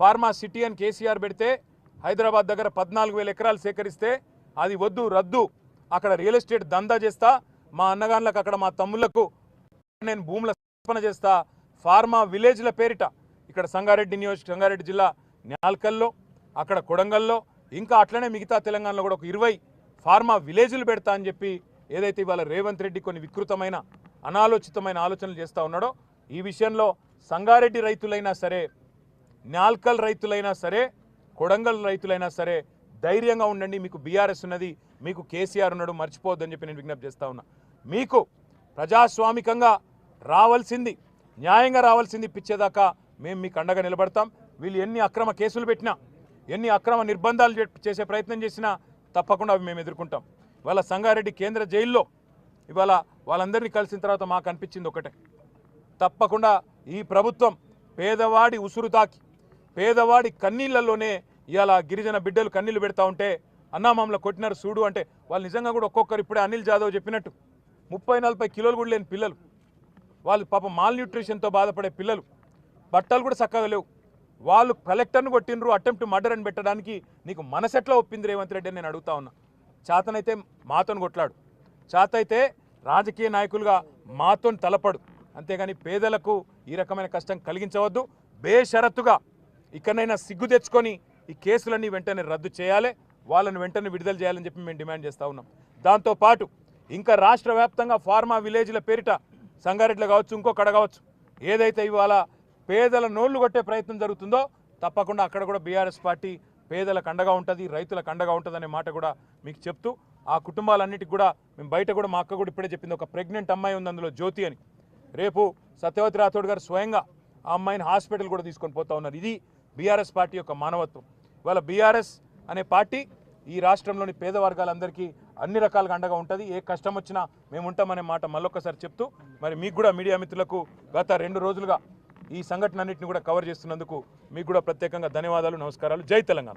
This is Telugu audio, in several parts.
ఫార్మా సిటీ అని కేసీఆర్ పెడితే హైదరాబాద్ దగ్గర పద్నాలుగు వేల ఎకరాలు సేకరిస్తే అది వద్దు రద్దు. అక్కడ రియల్ ఎస్టేట్ దందా చేస్తా. మా అన్నగాన్లకు అక్కడ మా తమ్ముళ్ళకు నేను భూముల స్థాపన చేస్తా. ఫార్మా విలేజ్ల పేరిట ఇక్కడ సంగారెడ్డి నియోజక సంగారెడ్డి జిల్లా న్యాల్కల్లో అక్కడ కొడంగల్లో ఇంకా అట్లనే మిగతా తెలంగాణలో కూడా ఒక ఇరవై ఫార్మా విలేజ్లు పెడతా అని చెప్పి ఏదైతే ఇవాళ రేవంత్ రెడ్డి కొన్ని వికృతమైన అనాలోచితమైన ఆలోచనలు చేస్తూ ఉన్నాడో ఈ విషయంలో సంగారెడ్డి రైతులైనా సరే నాల్కల్ రైతులైనా సరే కొడంగల్ రైతులైనా సరే ధైర్యంగా ఉండండి. మీకు బీఆర్ఎస్ ఉన్నది మీకు కేసీఆర్ ఉన్నాడు మర్చిపోవద్దని చెప్పి నేను విజ్ఞప్తి చేస్తా ఉన్నా. మీకు ప్రజాస్వామికంగా రావాల్సింది న్యాయంగా రావాల్సింది పిచ్చేదాకా మేము మీకు అండగా నిలబడతాం. వీళ్ళు ఎన్ని అక్రమ కేసులు పెట్టినా ఎన్ని అక్రమ నిర్బంధాలు చేసే ప్రయత్నం చేసినా తప్పకుండా అవి మేము ఎదుర్కొంటాం. ఇవాళ సంగారెడ్డి కేంద్ర జైల్లో ఇవాళ వాళ్ళందరినీ కలిసిన తర్వాత మాకు అనిపించింది ఒకటే. తప్పకుండా ఈ ప్రభుత్వం పేదవాడి ఉసురు తాకి పేదవాడి కన్నీళ్ళలోనే ఇవాళ గిరిజన బిడ్డలు కన్నీళ్ళు పెడతా ఉంటే అన్నామామలు కొట్టినారు చూడు అంటే వాళ్ళు నిజంగా కూడా ఒక్కొక్కరు ఇప్పుడే అనిల్ జాదవ్ చెప్పినట్టు. ముప్పై నలభై కిలోలు కూడా లేని పిల్లలు. వాళ్ళు పాపం మాల్ న్యూట్రిషన్తో బాధపడే పిల్లలు. బట్టలు కూడా చక్కగా లేవు. వాళ్ళు కలెక్టర్ను కొట్టినరు అటెంప్ట్ మర్డర్ అని పెట్టడానికి నీకు మనసెట్లా ఒప్పింది రేవంత్ రెడ్డి నేను అడుగుతా ఉన్నా. చాతనైతే మాతోని కొట్లాడు. చాత అయితే రాజకీయ నాయకులుగా మాతోని తలపడు. అంతేగాని పేదలకు ఈ రకమైన కష్టం కలిగించవద్దు. బేషరతుగా ఇక్కడనైనా సిగ్గు తెచ్చుకొని ఈ కేసులన్నీ వెంటనే రద్దు చేయాలి వాళ్ళని వెంటనే విడుదల చేయాలని చెప్పి మేము డిమాండ్ చేస్తూ ఉన్నాం. దాంతోపాటు ఇంకా రాష్ట్ర వ్యాప్తంగా ఫార్మా విలేజ్ల పేరిట సంగారెడ్డిలో కావచ్చు ఇంకొకడ కావచ్చు ఏదైతే ఇవాళ పేదల నోళ్ళు కొట్టే ప్రయత్నం జరుగుతుందో తప్పకుండా అక్కడ కూడా బీఆర్ఎస్ పార్టీ పేదలకు అండగా ఉంటుంది రైతులకు అండగా ఉంటుంది అనే మాట కూడా మీకు చెప్తూ ఆ కుటుంబాలన్నిటికి కూడా మేము బయట కూడా మా అక్క కూడా ఇప్పుడే చెప్పింది ఒక ప్రెగ్నెంట్ అమ్మాయి ఉంది అందులో జ్యోతి అని. రేపు సత్యవతి రాథోడ్ గారు స్వయంగా ఆ అమ్మాయిని హాస్పిటల్ కూడా తీసుకొని పోతా ఉన్నారు. ఇది బీఆర్ఎస్ పార్టీ యొక్క మానవత్వం. ఇవాళ బీఆర్ఎస్ అనే పార్టీ ఈ రాష్ట్రంలోని పేద వర్గాలందరికీ అన్ని రకాలుగా అండగా ఉంటుంది. ఏ కష్టం వచ్చినా మేము ఉంటామనే మాట మళ్ళొక్కసారి చెప్తూ మరి మీకు కూడా మీడియా మిత్రులకు గత రెండు రోజులుగా ఈ సంఘటన అన్నింటిని కూడా కవర్ చేస్తున్నందుకు మీకు కూడా ప్రత్యేకంగా ధన్యవాదాలు నమస్కారాలు. జై తెలంగాణ.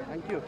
Thank you